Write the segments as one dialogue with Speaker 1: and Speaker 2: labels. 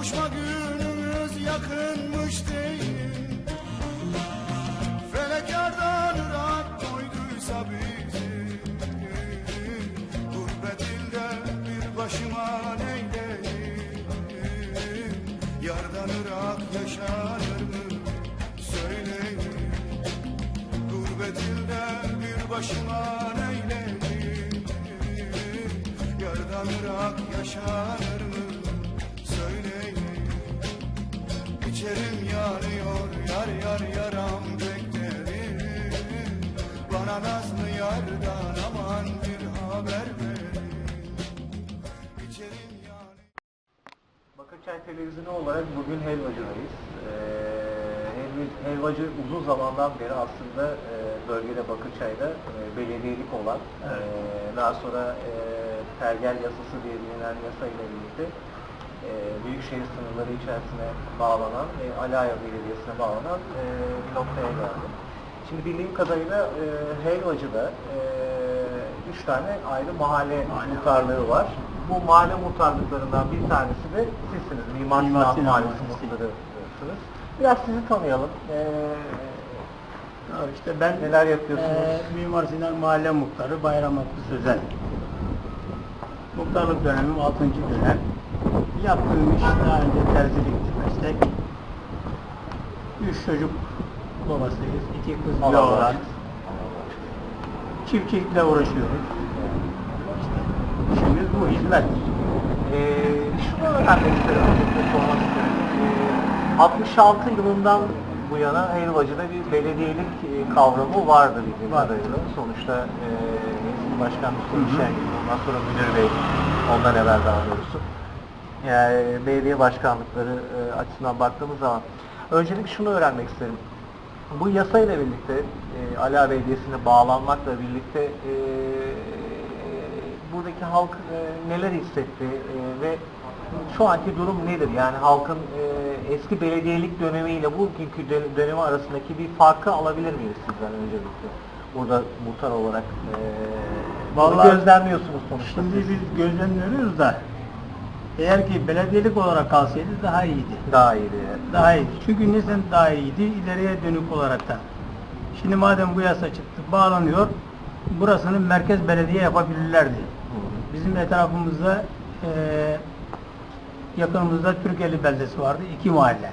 Speaker 1: Kavuşma günümüz yakınmış deyin Felek yardan ırak koyduysa bizi. Gurbet bir başıma neyleyim Yardan ırak yaşanır mı? Söyleyin. Gurbet bir başıma neyleyim Yardan Irak yaşanır Yanıyor yar yar yaram beklerim Bana nazlı yardan aman bir haber verin İçerim yanıyor
Speaker 2: Bakırçay Televizyonu olarak bugün helvacıdayız. Ee, helv- helvacı uzun zamandan beri aslında e, bölgede Bakırçay'da e, belediyelik olan, e, daha sonra e, pergel yasası diye bilinen yasayla birlikte e, Büyükşehir sınırları içerisine bağlanan ve Alaya Belediyesi'ne bağlanan e, bir noktaya geldi. Şimdi bildiğim kadarıyla e, Helvacı'da e, üç tane ayrı mahalle muhtarlığı var. Bu mahalle muhtarlıklarından bir tanesi de sizsiniz. Mimar Sinan Mahallesi muhtarısınız. Biraz sizi tanıyalım. E,
Speaker 3: Ya İşte ben
Speaker 2: Neler yapıyorsunuz?
Speaker 3: eee, Mimar Sinan Mahalle Muhtarı Bayram Hakkı Sözel. Muhtarlık dönemim 6. dönem. Yaptığım iş daha önce terzilikti meslek. Üç çocuk babasıyız. iki kız bir oğlan. Çiftçilikle uğraşıyoruz. İşte işimiz bu hizmet.
Speaker 2: Ee, şunu öğrenmek isterim, sormak isterim. Ee, 66 yılından bu yana Helvacı'da bir belediyelik e, kavramı vardı bildiğim kadarıyla. Sonuçta e, başkan Mustafa. Şengül, ondan sonra müdür bey, ondan evvel daha doğrusu. Yani belediye başkanlıkları e, açısından baktığımız zaman öncelik şunu öğrenmek isterim. Bu yasayla birlikte e, Ala Belediyesi'ne bağlanmakla birlikte e, buradaki halk e, neler hissetti e, ve şu anki durum nedir? Yani halkın e, eski belediyelik dönemiyle bugünkü dö- dönemi arasındaki bir farkı alabilir miyiz sizden öncelikle? Burada muhtar olarak e, bunu
Speaker 3: Vallahi-
Speaker 2: gözlemliyorsunuz sonuçta.
Speaker 3: Şimdi biz gözlemliyoruz da eğer ki belediyelik olarak kalsaydı daha iyiydi.
Speaker 2: daha iyiydi.
Speaker 3: Daha iyi. Çünkü neden daha iyiydi? İleriye dönük olarak da. Şimdi madem bu yasa çıktı, bağlanıyor, burasını merkez belediye yapabilirlerdi.
Speaker 2: Hı.
Speaker 3: Bizim etrafımızda eee yakınımızda Türkeli beldesi vardı, iki mahalle.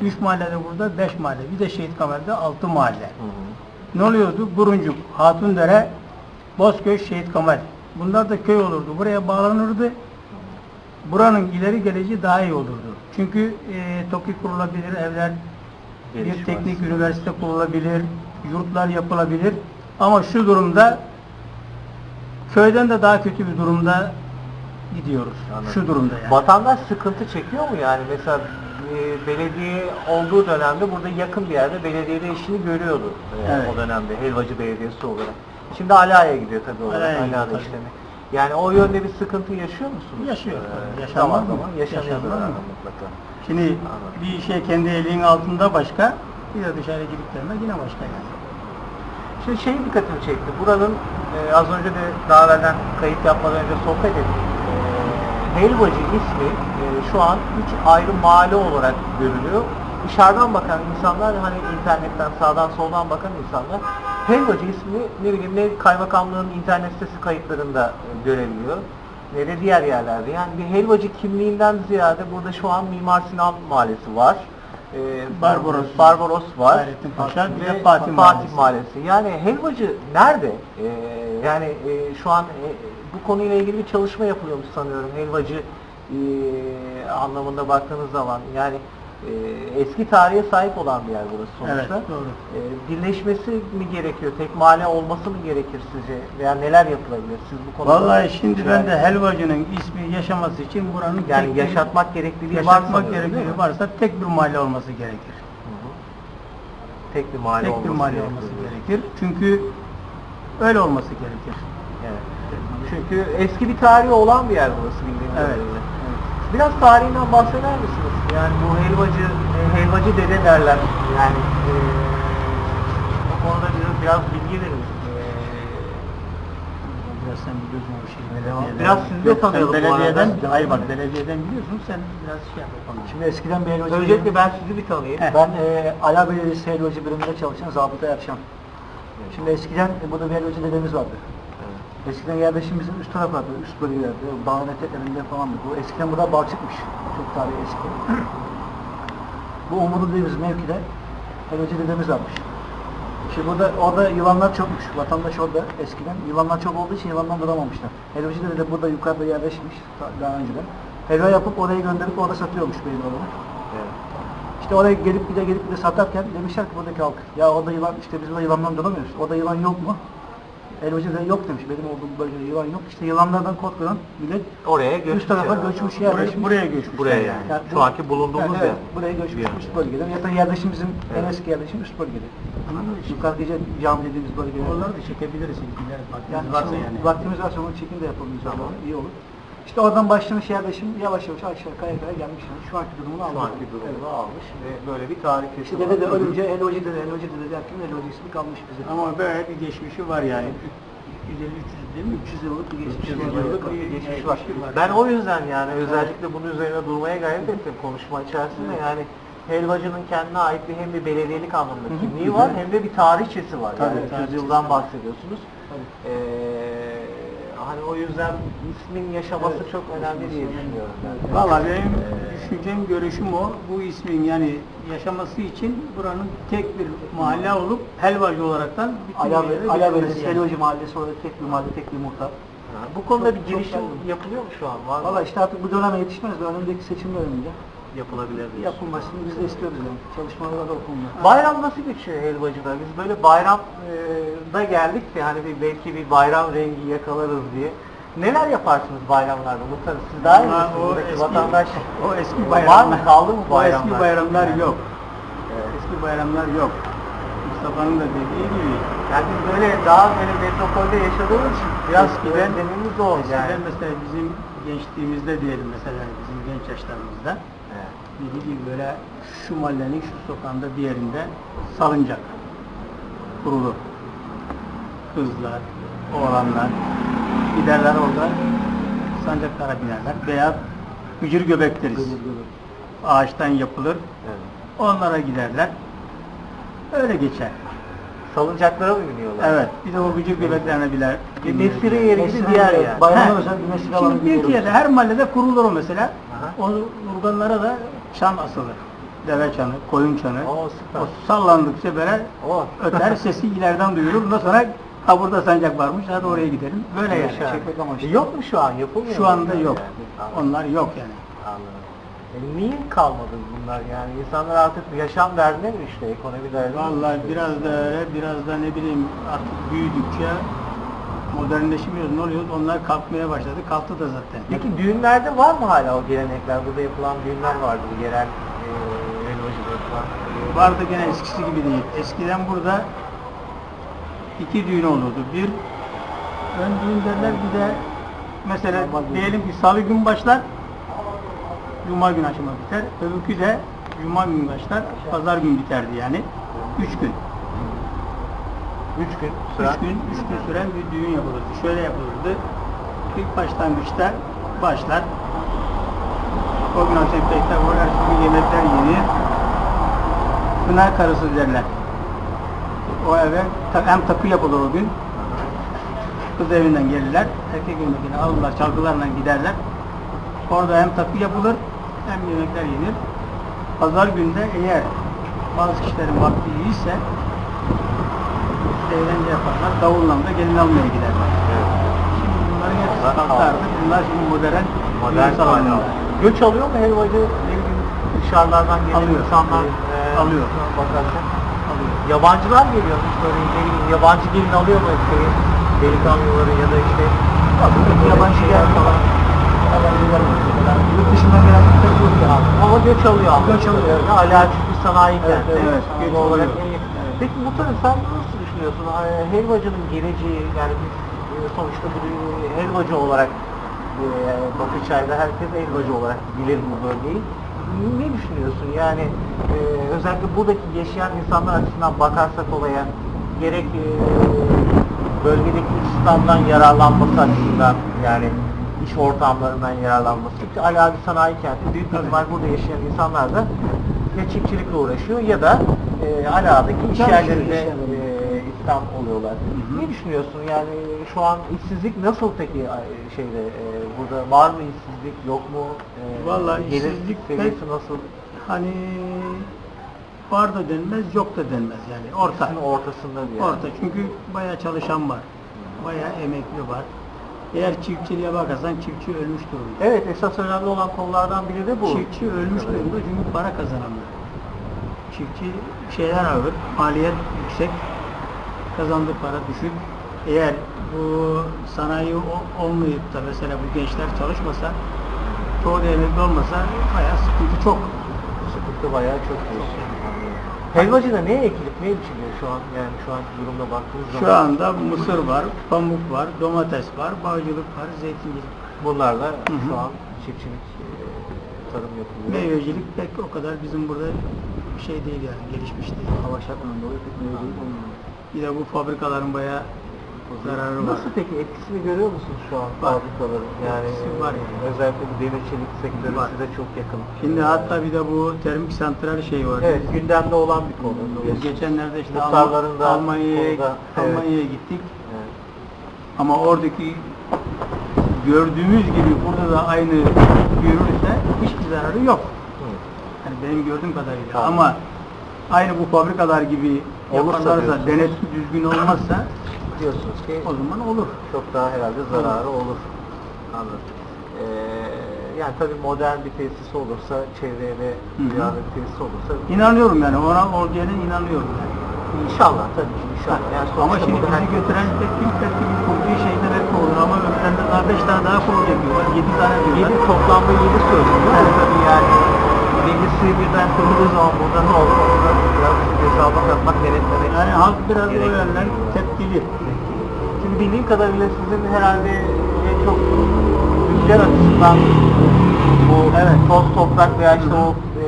Speaker 2: Hı.
Speaker 3: Üç mahallede burada, beş mahalle. Bir de Şehit Kamer'de altı mahalle.
Speaker 2: Hı hı.
Speaker 3: Ne oluyordu? Buruncuk, Hatundere, Bozköy, Şehit Kamer. Bunlar da köy olurdu. Buraya bağlanırdı. Buranın ileri geleceği daha iyi olurdu. Çünkü e, TOKİ kurulabilir, evler, bir
Speaker 2: Gelişmez.
Speaker 3: teknik üniversite kurulabilir, yurtlar yapılabilir. Ama şu durumda köyden de daha kötü bir durumda gidiyoruz.
Speaker 2: Anladım.
Speaker 3: Şu durumda yani.
Speaker 2: Vatandaş sıkıntı çekiyor mu yani? Mesela e, belediye olduğu dönemde burada yakın bir yerde belediyede işini görüyordu e,
Speaker 3: Evet.
Speaker 2: o dönemde Helvacı Belediyesi olarak. Şimdi Ala'ya gidiyor tabii olarak
Speaker 3: Ala'ya
Speaker 2: işlemi. Yani o yönde bir sıkıntı yaşıyor musunuz?
Speaker 3: Yaşıyor
Speaker 2: Ee.
Speaker 3: Yaşanmaz
Speaker 2: zaman
Speaker 3: mı?
Speaker 2: zaman yaşanıyordur
Speaker 3: Yaşanmaz
Speaker 2: herhalde
Speaker 3: mı?
Speaker 2: mutlaka.
Speaker 3: Şimdi
Speaker 2: Anladım.
Speaker 3: bir şey kendi elinin altında başka, bir de dışarı gidip gelmek yine başka yani.
Speaker 2: Şimdi şey dikkatimi çekti. Buranın e, az önce de daha evvelden kayıt yapmadan önce sohbet ettik. E, Helvacı ismi e, şu an üç ayrı mahalle olarak görülüyor. Dışarıdan bakan insanlar hani internetten sağdan soldan bakan insanlar helvacı ismi ne bileyim ne kaymakamlığın internet sitesi kayıtlarında e, görebiliyor ne de diğer yerlerde. Yani bir helvacı kimliğinden ziyade burada şu an Mimar Sinan Mahallesi var. Ee,
Speaker 3: Barbaros.
Speaker 2: Barbaros var.
Speaker 3: Hayrettin Paşa, bir de
Speaker 2: Ve
Speaker 3: Fatih Mahallesi.
Speaker 2: Mahallesi. Yani helvacı nerede? Ee, yani e, şu an e, bu konuyla ilgili bir çalışma yapılıyormuş sanıyorum. Helvacı e, anlamında baktığınız zaman yani e, eski tarihe sahip olan bir yer burası sonuçta.
Speaker 3: Evet, doğru.
Speaker 2: E, birleşmesi mi gerekiyor? Tek mahalle olması mı gerekir sizce? Veya neler yapılabilir? Siz bu konuda
Speaker 3: Vallahi şimdi ben de helvacının ismi yaşaması için buranın
Speaker 2: yani
Speaker 3: tek
Speaker 2: yaşatmak gerekliliği
Speaker 3: yaşatmak
Speaker 2: değil
Speaker 3: gerekliliği varsa tek bir mahalle olması gerekir.
Speaker 2: Hı hı. Tek bir mahalle
Speaker 3: tek
Speaker 2: olması
Speaker 3: bir mahalle
Speaker 2: gerekiyor.
Speaker 3: olması gerekir. Çünkü öyle olması gerekir.
Speaker 2: Evet. Çünkü eski bir tarihi olan bir yer burası bildiğim
Speaker 3: Evet.
Speaker 2: kadarıyla. Biraz tarihinden bahseder misiniz? Yani bu helvacı, e, helvacı dede derler. Yani e, bu konuda biraz, biraz bilgi verin. E,
Speaker 3: Biraz sen biliyorsun o şeyi.
Speaker 2: Devam.
Speaker 3: belediyeden.
Speaker 2: Biraz sizi de tanıyalım bu arada.
Speaker 3: hayır bak belediyeden biliyorsun sen biraz şey yap o konuda.
Speaker 4: Şimdi eskiden bir helvacı
Speaker 2: Öncelikle ben sizi bir tanıyayım.
Speaker 3: Heh.
Speaker 4: ben e, Ala Belediyesi helvacı biriminde çalışan Zabıta Erşan. Şimdi eskiden e, burada bir helvacı dedemiz vardı. Eskiden yerleşimimizin üst taraflarda, üst bölgelerde, dağın eteklerinde falan bu. Eskiden burada balçıkmış. Çok tarihi eski. bu Umurlu dediğimiz mevkide helvacı dedemiz varmış. Şimdi burada orada yılanlar çokmuş. Vatandaş orada eskiden yılanlar çok olduğu için yılandan duramamışlar. Helvacı dede de burada yukarıda yerleşmiş daha önceden. Helva yapıp oraya gönderip orada satıyormuş Beydoğan'a.
Speaker 2: Evet.
Speaker 4: İşte oraya gelip bir de gelip bir de satarken demişler ki buradaki halk ya orada yılan işte biz burada yılandan duramıyoruz. Orada yılan yok mu? Elbacı da yok demiş. Benim olduğum bölgede yılan yok. İşte yılanlardan korkulan millet
Speaker 2: Oraya göçmüş.
Speaker 4: üst tarafa
Speaker 2: herhalde.
Speaker 4: göçmüş
Speaker 3: Buraya,
Speaker 4: yerleşmiş.
Speaker 3: buraya göçmüş.
Speaker 2: Buraya yani.
Speaker 4: Yani
Speaker 2: Şu
Speaker 4: bu-
Speaker 2: anki bulunduğumuz
Speaker 4: Yani evet,
Speaker 2: yer.
Speaker 4: buraya göçmüş
Speaker 2: Bir
Speaker 4: üst bölgede. Ya da yerleşim bizim en
Speaker 2: Evet.
Speaker 4: eski yerleşim üst bölgede. Yukarı gece cami dediğimiz bölgede.
Speaker 3: Oraları da çekebiliriz ilgiler
Speaker 4: Yani
Speaker 3: vaktimiz varsa
Speaker 4: şimdi
Speaker 3: yani.
Speaker 4: vaktimiz varsa onun çekim de yapalım inşallah. İyi olur. İşte oradan başlamış yerleşim yavaş yavaş aşağı kaya kaya gelmiş. Yani şu anki durumunu
Speaker 2: Şu
Speaker 4: almış.
Speaker 2: anki durumunu almış ve böyle bir tarih
Speaker 4: İşte dede de ölünce Elvacı dede, Elvacı dede derken Elvacı ismi kalmış bize.
Speaker 3: Ama böyle bir geçmişi var yani. 250-300 değil mi?
Speaker 4: 300 yıllık bir geçmiş
Speaker 3: 300 yıllık
Speaker 4: bir geçmiş var.
Speaker 2: Ben o yüzden yani özellikle bunun üzerine durmaya gayret ettim konuşma içerisinde. Yani helvacının kendine ait bir hem bir belediyelik
Speaker 4: hı.
Speaker 2: kimliği var hem de bir tarihçesi var.
Speaker 4: Tabii,
Speaker 2: yani 300
Speaker 4: tarihçesi
Speaker 2: yıldan bahsediyorsunuz. Ee, hani o yüzden ismin yaşaması
Speaker 4: Evet,
Speaker 2: çok önemli diye düşünüyorum.
Speaker 3: Valla benim
Speaker 2: Ee,
Speaker 3: düşüncem, görüşüm o. Bu ismin yani yaşaması için buranın tek bir mahalle olup helvacı olaraktan
Speaker 4: Ala,
Speaker 3: yerlere
Speaker 4: Ala
Speaker 3: yani.
Speaker 4: Elvacı Mahallesi orada tek bir mahalle, tek bir muhtar.
Speaker 2: ha, bu konuda
Speaker 4: Çok-
Speaker 2: bir girişim yapılıyor mu şu an?
Speaker 4: Valla işte artık bu döneme yetişmez de önümüzdeki seçim döneminde
Speaker 2: yapılabilir. diyorsun.
Speaker 4: yapılmasını biz de istiyoruz yani. Çalışmalar da okulunda.
Speaker 2: Bayram nasıl geçiyor helvacıda? Biz böyle bayramda geldik de hani bir, belki bir bayram rengi yakalarız diye. Neler yaparsınız bayramlarda? Muhtarım siz daha iyi
Speaker 3: Ama o eski-
Speaker 2: vatandaş
Speaker 3: o eski
Speaker 2: Var
Speaker 3: bayramlar.
Speaker 2: mı? Kaldı mı
Speaker 3: O
Speaker 2: bayramlar?
Speaker 3: eski bayramlar yok. Eski bayramlar yok. Mustafa'nın da dediği gibi
Speaker 2: Yani biz böyle daha böyle metropolde yaşadığımız için biraz
Speaker 3: Eskiden-
Speaker 2: özlemimiz o
Speaker 3: eskiden
Speaker 2: yani.
Speaker 3: mesela bizim gençliğimizde diyelim mesela bizim genç yaşlarımızda. Dediği gibi böyle şu mahallenin şu sokağında bir yerinde salıncak kurulu. Kızlar, oğlanlar giderler orada sancaklara binerler veya hücür göbek deriz. Ağaçtan yapılır.
Speaker 2: Evet.
Speaker 3: Onlara giderler. Öyle geçer.
Speaker 2: Salıncaklara mı biniyorlar?
Speaker 3: Evet. Bir de o hücür göbeklerine biler.
Speaker 2: Bir mesire yeri gibi bir yer yani.
Speaker 4: Bayrama
Speaker 3: He.
Speaker 4: özel bir mesire alanı
Speaker 3: Şimdi bir yerde her mahallede kurulur o mesela.
Speaker 2: Aha.
Speaker 3: O urganlara da çan asılır. Deve çanı, koyun çanı.
Speaker 2: Oo, süper.
Speaker 3: O sallandıkça böyle
Speaker 2: O.
Speaker 3: öter sesi ileriden duyulur. Ondan sonra ha burada sancak varmış hadi oraya gidelim. Böyle yani.
Speaker 2: Yaşa.
Speaker 4: çekmek amaçlı.
Speaker 2: Yok mu şu an? Yapılmıyor
Speaker 3: Şu
Speaker 2: mu
Speaker 3: anda yok.
Speaker 2: yani?
Speaker 3: Onlar yok yani.
Speaker 2: Anladım. E niye kalmadı bunlar yani? İnsanlar artık yaşam derdine mi işte ekonomi derdine
Speaker 3: Vallahi biraz da öyle, biraz da ne bileyim artık büyüdükçe modernleşmiyoruz, ne oluyor? Onlar kalkmaya başladı. Kalktı da zaten.
Speaker 2: Peki düğünlerde var mı hala o gelenekler? Burada yapılan düğünler vardı bu yerel e, helvacıda yapılan.
Speaker 3: Vardı gene eskisi gibi değil. Eskiden burada iki düğün olurdu. Bir ön düğün derler bir de mesela diyelim ki salı gün başlar cuma gün akşama biter. Öbürkü de cuma gün başlar pazar gün biterdi yani. Üç gün.
Speaker 2: Üç gün süren.
Speaker 3: Üç gün, üç gün süren bir düğün yapılırdı. Şöyle yapılırdı. İlk başlangıçta başlar. O gün akşam tekrar ertesi gün yemekler yenir. Kına karısı derler. O eve hem takı yapılır o gün. Kız evinden gelirler. Erkek evindekini alırlar, çalgılarla giderler. Orada hem takı yapılır hem yemekler yenir. Pazar günde eğer bazı kişilerin vakti iyiyse eğlence yaparlar. Davulla da gelin almaya giderler. Şimdi bunların hepsi artık. Bunlar şimdi modern,
Speaker 2: Modern aldı. Göç alıyor mu helvacı? Ne bileyim dışarıdan gelen
Speaker 3: Alıyor.
Speaker 2: insanlar
Speaker 3: Alıyor.
Speaker 2: e,
Speaker 3: Alıyor.
Speaker 2: bakarsan.
Speaker 3: Alıyor.
Speaker 2: Yabancılar geliyor mu? Böyle ne bileyim yabancı gelin alıyor mu şey, delikanlıları ya da işte
Speaker 4: yabancı yer falan. Yurt dışından gelen bir yok ya.
Speaker 2: ama göç alıyor.
Speaker 4: Göç alıyor.
Speaker 2: Hala çünkü sanayi
Speaker 4: Evet,
Speaker 2: kenti.
Speaker 3: evet,
Speaker 2: Sanayi
Speaker 3: göç
Speaker 2: olarak. Peki bu nasıl düşünüyorsun? E, Helvacının geleceği yani biz e, sonuçta bir e, helvacı olarak e, Bakırçay'da herkes helvacı olarak bilir bu bölgeyi. Ne düşünüyorsun? Yani e, özellikle buradaki yaşayan insanlar açısından bakarsak olaya gerek e, bölgedeki İslam'dan yararlanması açısından yani iş ortamlarından yararlanması. Çünkü hala bir sanayi kenti. Büyük ihtimal burada yaşayan insanlar da ya çiftçilikle uğraşıyor ya da e, aladaki iş yerlerinde
Speaker 4: iş yerlerinde.
Speaker 2: e, İslam oluyorlar. Ne düşünüyorsun? Yani şu an işsizlik nasıl peki şeyde e, burada var mı işsizlik yok mu? E,
Speaker 3: Vallahi
Speaker 2: gelir
Speaker 3: işsizlik
Speaker 2: seviyesi
Speaker 3: pek-
Speaker 2: nasıl?
Speaker 3: Hani var da denmez, yok da denmez yani. Orta.
Speaker 2: İkisinin ortasında yer.
Speaker 3: Orta. Çünkü bayağı çalışan var. Bayağı emekli var. Eğer çiftçiliğe bakarsan çiftçi ölmüş durumda.
Speaker 2: Evet esas önemli olan konulardan biri de bu.
Speaker 3: Çiftçi ölmüş durumda çünkü para kazanamıyor. Çiftçi şeyler ağır, maliyet yüksek, kazandığı para düşük. Eğer bu sanayi olmayıp da mesela bu gençler çalışmasa, çoğu emekli olmasa bayağı sıkıntı çok.
Speaker 2: Sıkıntı bayağı çok büyük. Helvacıda ne ekilip ne biçiliyor şu an? Yani şu an durumda baktığınız zaman.
Speaker 3: Şu anda mısır var, pamuk var, domates var, bağcılık var, zeytincilik var.
Speaker 2: Bunlarla
Speaker 3: Hı hı.
Speaker 2: şu an çiftçilik e, tarım yapılıyor.
Speaker 3: Meyvecilik pek o kadar bizim burada bir şey değil yani, gelişmiş değil.
Speaker 4: Hava şartlarından dolayı pek mevcut olmuyor.
Speaker 3: Bir de bu fabrikaların bayağı zararı var.
Speaker 2: Nasıl peki etkisini görüyor musunuz şu an
Speaker 3: Var.
Speaker 2: fabrikaların? Yani
Speaker 3: Etkisi var yani.
Speaker 2: özellikle bu demir çelik sektörü
Speaker 3: Var.
Speaker 2: size çok yakın.
Speaker 3: Şimdi hatta bir de bu termik santral şey var.
Speaker 2: Evet gündemde olan bir konu.
Speaker 3: Biz geçenlerde işte
Speaker 2: Muhtarların da
Speaker 3: Alm- Almanya'ya
Speaker 2: orada, evet.
Speaker 3: Almanya'ya gittik.
Speaker 2: Evet.
Speaker 3: Ama oradaki gördüğümüz gibi burada da aynı yürürse hiçbir zararı yok.
Speaker 2: Hı.
Speaker 3: Yani benim gördüğüm kadarıyla.
Speaker 2: Tamam.
Speaker 3: Ama aynı bu fabrikalar gibi yaparlarsa, denetim düzgün olmazsa
Speaker 2: Diyorsunuz ki
Speaker 3: o zaman olur.
Speaker 2: çok daha herhalde zararı olur. Anladım. Ee, yani tabii modern bir tesis olursa, çevreye
Speaker 3: hı.
Speaker 2: duyarlı bir tesis olursa
Speaker 3: İnanıyorum yani ona olacağına inanıyorum yani.
Speaker 2: inşallah tabii ki inşallah. Yani
Speaker 3: Ama şimdi bizi
Speaker 2: herkes-
Speaker 3: götüren tek kim tek gibi kurduğu şeyler hep olur ama öbürlerinde daha beş tane daha kurulacak diyorlar. Yedi tane diyorlar.
Speaker 2: Yedi toplamda yedi.
Speaker 3: Evet.
Speaker 2: Evet. Tabii yani birisi birden kurulduğu zaman burada ne olur? Orada biraz hesaba katmak, denetlemek.
Speaker 3: Yani halk biraz o yönden tepkili.
Speaker 2: Şimdi bildiğim kadarıyla sizin herhalde en çok rüzgar açısından bu evet, toz toprak veya işte o e,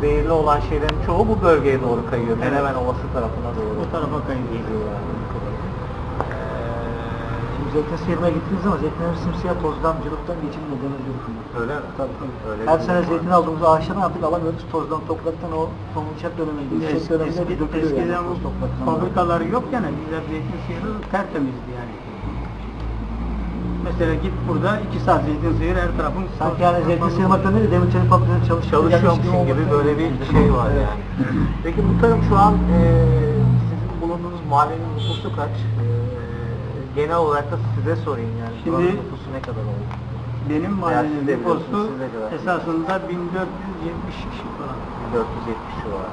Speaker 2: zehirli olan şeylerin çoğu bu bölgeye doğru kayıyor.
Speaker 3: Evet.
Speaker 2: Menemen Ovası tarafına doğru.
Speaker 3: O tarafa kayıyor.
Speaker 2: yani.
Speaker 4: Zeytin sıyırmaya gittiğiniz zaman zeytinlerin simsiyah tozdan, cılıktan geçim nedeni oluyor.
Speaker 2: Ee, öyle mi?
Speaker 4: Tabii tabii.
Speaker 2: Öyle
Speaker 4: Her
Speaker 2: bir
Speaker 4: sene zeytin aldığımız ağaçlardan artık alamıyoruz. Tozdan, topraktan o tohumçak döneminde,
Speaker 3: Eski,
Speaker 4: yüksek döneminde
Speaker 3: eski,
Speaker 4: dökülüyor yani
Speaker 3: eskiden bu
Speaker 4: topraktan.
Speaker 3: fabrikaları yok yani bizler zeytin sıyırır tertemizdi yani. Mesela git burada iki saat zeytin sıyır her tarafın
Speaker 4: Sanki yani zeytin sıyırmaktan değil de demir çelik fabrikasında çalışıyor.
Speaker 2: çalışıyormuşsun gibi böyle bir şey var yani. Peki muhtarım şu an e, sizin bulunduğunuz mahallenin nüfusu kaç? Genel olarak da size sorayım yani.
Speaker 3: Şimdi-
Speaker 2: Buranın nüfusu ne kadar oldu?
Speaker 3: Benim
Speaker 2: siz
Speaker 3: mahallenin
Speaker 2: de
Speaker 3: nüfusu
Speaker 2: biliyorsunuz, siz de kadar.
Speaker 3: esasında 1470 kişi falan.
Speaker 2: 470 civarı.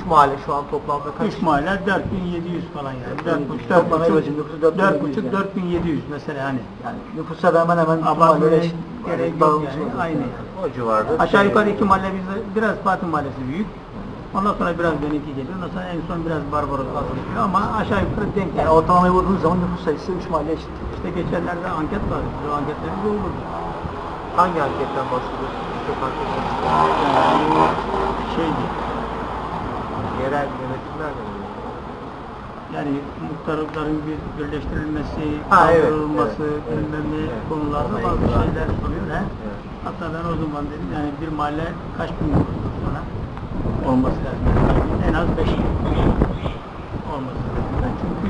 Speaker 2: 3 mahalle şu an toplamda kaç?
Speaker 3: 3 mahalle 4700 falan yani.
Speaker 4: 4700.
Speaker 3: 4,5
Speaker 4: Toplam Ayvacık nüfusu 4700
Speaker 3: 4,5
Speaker 4: yani.
Speaker 3: 4700 mesela hani.
Speaker 4: Yani nüfusa hemen hemen bütün
Speaker 3: Abartmaya
Speaker 4: mahalleler eşit.
Speaker 3: gerek yok
Speaker 4: Dağılmış
Speaker 3: yani.
Speaker 4: oldu.
Speaker 3: Aynı yani.
Speaker 2: O civarda.
Speaker 3: Aşağı
Speaker 2: şey-
Speaker 3: yukarı iki mahalle bizde biraz Fatih Mahallesi büyük. Ondan sonra biraz benimki geliyor. Ondan sonra en son biraz Barbaros fazla geliyor ama aşağı yukarı denk
Speaker 4: Yani ortalamayı vurduğunuz zaman nüfus sayısı 3 mahalle eşit.
Speaker 3: İşte geçenlerde anket var. O anketleri doldurduk.
Speaker 2: Hangi anketten bahsediyorsunuz? Çok var.
Speaker 3: Yani şeydi.
Speaker 2: Yerel yönetimler mi?
Speaker 3: Yani muhtarlıkların bir birleştirilmesi,
Speaker 2: Ha,
Speaker 3: kaldırılması,
Speaker 2: evet, evet,
Speaker 3: bilmem ne
Speaker 2: evet.
Speaker 3: konularda bazı şeyler soruyor. He?
Speaker 2: Evet.
Speaker 3: Hatta ben o zaman dedim yani bir mahalle kaç bin nüfus bana? Olması lazım. Yani en az 5 olması lazım. Çünkü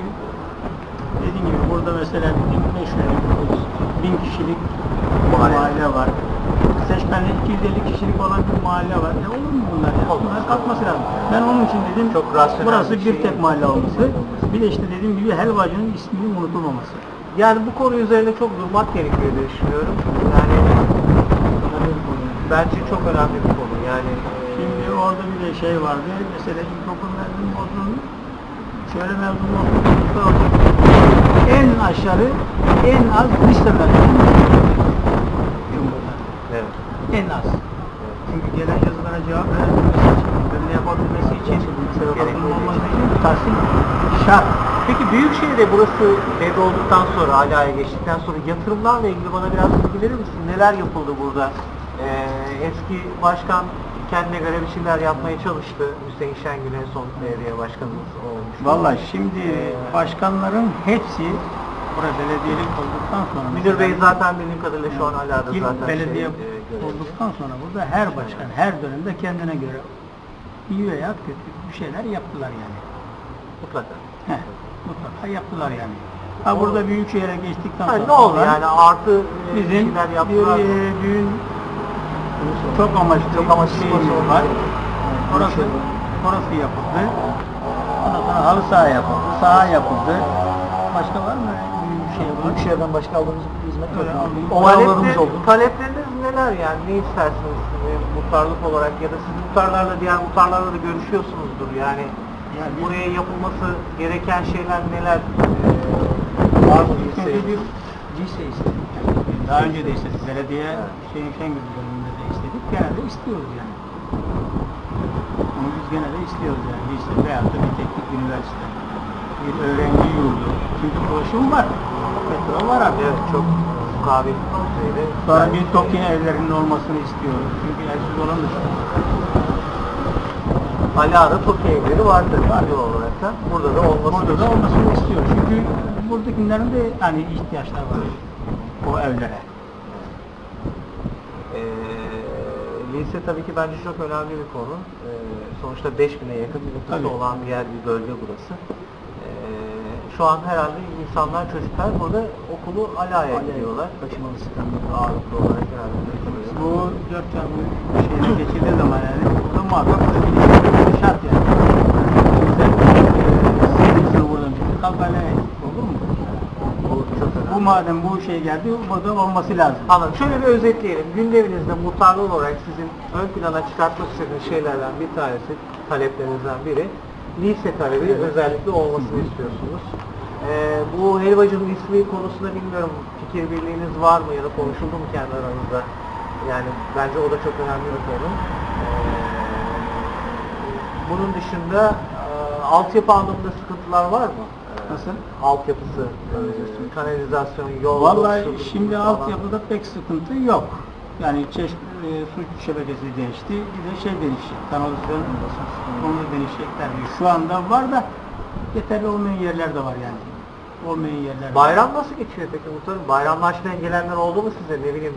Speaker 3: dediğim gibi burada mesela 1500 1000 kişilik
Speaker 2: Mahalle.
Speaker 3: mahalle, var. Seçmenli 250 kişilik olan bir mahalle var. E olur mu bunlar? Ya?
Speaker 2: Olmaz.
Speaker 3: Bunlar kalkması lazım. Ben onun için dedim
Speaker 2: Çok
Speaker 3: burası
Speaker 2: bir şey.
Speaker 3: tek mahalle olması. Bir de işte dediğim gibi helvacının isminin unutulmaması.
Speaker 2: Yani bu konu üzerine çok durmak gerekiyor diye düşünüyorum. Yani bence çok önemli bir konu. Yani
Speaker 3: orada bir de şey vardı. Mesela ilkokul mezunu olsun, şöyle çocuklar olsun. En aşağı, en az lise mezunu.
Speaker 2: Evet.
Speaker 3: En az. Çünkü gelen yazılara cevap verebilmesi için, böyle yapabilmesi için, gerekli olması için tahsil şart.
Speaker 2: Peki Büyükşehir'de burası devrolduktan sonra, Ala'ya geçtikten sonra yatırımlarla ilgili bana biraz bilgi verir misin? Neler yapıldı burada? Ee, eski başkan kendine göre bir şeyler yapmaya çalıştı. Hüseyin Şengül en son belediye başkanımız olmuş.
Speaker 3: Vallahi şimdi
Speaker 2: Ee,
Speaker 3: başkanların hepsi burada belediyelik olduktan sonra
Speaker 2: Müdür Bey zaten bildiğim kadarıyla şu an Ala'da
Speaker 3: ilk
Speaker 2: zaten
Speaker 3: belediye
Speaker 2: şey, e,
Speaker 3: olduktan sonra burada her başkan her dönemde kendine göre iyi veya kötü bir şeyler yaptılar yani.
Speaker 2: Mutlaka.
Speaker 3: Heh, mutlaka yaptılar yani. Ha burada büyük şehre geçtikten
Speaker 2: Ha,
Speaker 3: sonra
Speaker 2: ne oldu yani artı e,
Speaker 3: bizim bir e, düğün çok amaçlı
Speaker 4: Çok amaçlı spor
Speaker 3: var. Orası, orası yapıldı. Ondan sonra halı saha yapıldı, saha yapıldı. Başka var mı? Şey.
Speaker 4: Büyükşehir'den başka aldığımız hizmet yok.
Speaker 2: Talepler-
Speaker 4: oldu.
Speaker 2: Talepleriniz neler yani? Ne istersiniz muhtarlık olarak ya da siz muhtarlarla diğer muhtarlarla da görüşüyorsunuzdur yani.
Speaker 3: Yani
Speaker 2: buraya yapılması gereken şeyler neler? Ee, var mı
Speaker 3: İlk
Speaker 2: şey?
Speaker 3: lise istedik. Daha önce de istedik. Belediye Hüseyin Şengül bölümünde de istedik. Gene de istiyoruz yani. Onu biz gene de istiyoruz yani. Lise veyahut da bir teknik üniversite. Bir öğrenci yurdu. Çünkü ulaşım var. Petrol var artık.
Speaker 2: Evet çok mukabil düzeyde.
Speaker 3: Sonra bir TOKİ evlerinin olmasını istiyoruz. Çünkü evsiz olan da çok.
Speaker 2: Ala'da TOKİ evleri vardır doğal olarak da. Burada da olması
Speaker 3: Burada da olmasını istiyoruz. Çünkü buradakilerin de hani ihtiyaçlar var. O evlere.
Speaker 2: Lise tabii ki bence çok önemli bir konu. Ee, sonuçta 5000'e yakın bir nüfusu
Speaker 3: Tabii.
Speaker 2: olan bir yer, bir bölge burası. Ee, şu an herhalde insanlar, çocuklar burada okulu Ala'ya gidiyorlar. Taşımalı sistemde ağırlıklı olarak herhalde.
Speaker 3: Bu dört çarpı şeyine geçildiği zaman yani burada muhakkak bir şart yani. Bize eee buradan bitti. Kalk hala olur mu?
Speaker 2: Bu çok önemli.
Speaker 3: Bu madem bu şey geldi burada olması lazım.
Speaker 2: Anladım. Şöyle bir özetleyelim. Gündeminizde muhtarlı olarak sizin ön plana çıkartmak istediğiniz şeylerden bir tanesi, taleplerinizden biri lise talebi özellikle olmasını istiyorsunuz. Ee, bu helvacının ismi konusunda bilmiyorum fikir birliğiniz var mı ya da konuşuldu mu kendi aranızda? Yani bence o da çok önemli bir konu. Ee, bunun dışında e, altyapı anlamında sıkıntılar var mı?
Speaker 3: Nasıl?
Speaker 2: Altyapısı, e, kanalizasyon, yol,
Speaker 3: Vallahi
Speaker 2: su-
Speaker 3: şimdi
Speaker 2: falan.
Speaker 3: altyapıda pek sıkıntı yok. Yani çeşme, e, su şebekesi değişti, bir de şey değişti, kanalizasyon onu değişecekler diyor. Şu anda var da yeterli olmayan yerler de var yani. Olmayan yerler de var.
Speaker 2: Bayram nasıl geçiyor peki muhtarım? Bayramlaşmaya gelenler oldu mu size? Ne bileyim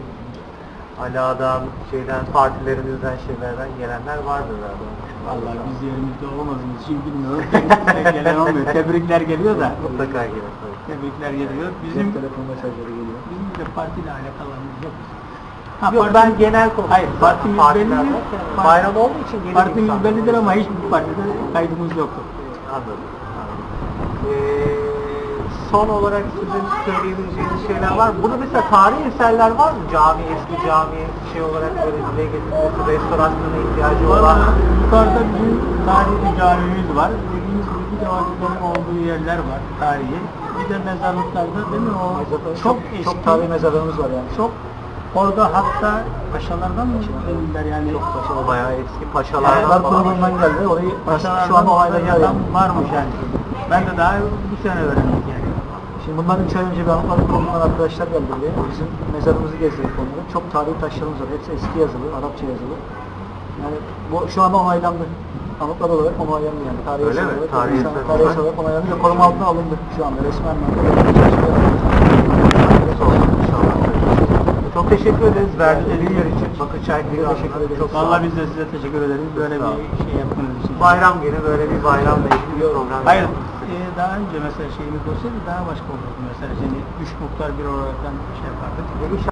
Speaker 2: Ala'dan, şeyden, partilerinizden, şeylerden gelenler vardır herhalde.
Speaker 3: Vallahi biz yerimizde olamadığımız için bilmiyorum. Gelen olmuyor. Tebrikler geliyor da.
Speaker 2: Mutlaka tabii.
Speaker 3: Tebrikler geliyor. Bizim
Speaker 4: telefon mesajları geliyor.
Speaker 3: bizim de partiyle alakalarımız yok.
Speaker 2: Yok
Speaker 3: parti-
Speaker 2: ben genel konu.
Speaker 3: Hayır, partimiz bellidir.
Speaker 2: yani Bayram olduğu için gelir
Speaker 3: Partimiz bellidir ama hiçbir partide kaydımız yoktur.
Speaker 2: Anladım. anladım. Ee, son olarak sizin söyleyebileceğiniz şeyler var? Burada mesela tarihi eserler var mı? Cami, eski cami şey olarak böyle dile getirilmesi, restorasyona ihtiyacı olan.
Speaker 3: Yukarıda bizim tarihi bir camimiz var. Dediğimiz gibi bir de vakıfların olduğu yerler var tarihi. Bir de mezarlıklarda değil mi o çok eski.
Speaker 4: Çok tarihi mezarlarımız var yani.
Speaker 3: Çok orada hatta paşalardan mı dediler yani?
Speaker 2: Çok paşa, o bayağı eski
Speaker 3: Yani
Speaker 2: paşalardan falan.
Speaker 4: kurulundan geldi. Orayı
Speaker 3: Paşalardan
Speaker 4: şu an o hale geldi.
Speaker 3: adam varmış yani. Ben de daha bu sene öğrendim yani.
Speaker 4: Şimdi bundan 3 ay önce bir Arap konudan arkadaşlar geldi buraya. Bizim mezarımızı gezdirdik onları. Çok tarihi taşlarımız var. Hepsi eski yazılı, Arapça yazılı. Yani bu şu anda onaylandı. Anıtlar olarak onaylandı yani. Tarihi
Speaker 2: Öyle mi?
Speaker 4: Olarak,
Speaker 2: tarihi olarak,
Speaker 4: tarihi
Speaker 2: olarak
Speaker 4: onaylandı ve koruma altına alındı şu anda. Resmen
Speaker 2: şey Çok
Speaker 4: teşekkür ederiz. Verdiğiniz yani, bilgiler için. Bakın çaykırı teşekkür ederiz.
Speaker 3: Çok Vallahi biz de size teşekkür ederiz. Böyle bir şey yaptığınız için.
Speaker 2: Bayram günü böyle bir bayramla ilgili bir program.
Speaker 3: Hayır daha önce mesela şeyimiz olsaydı daha başka olurdu mesela. Yani üç muhtar bir olarak şey yapardık.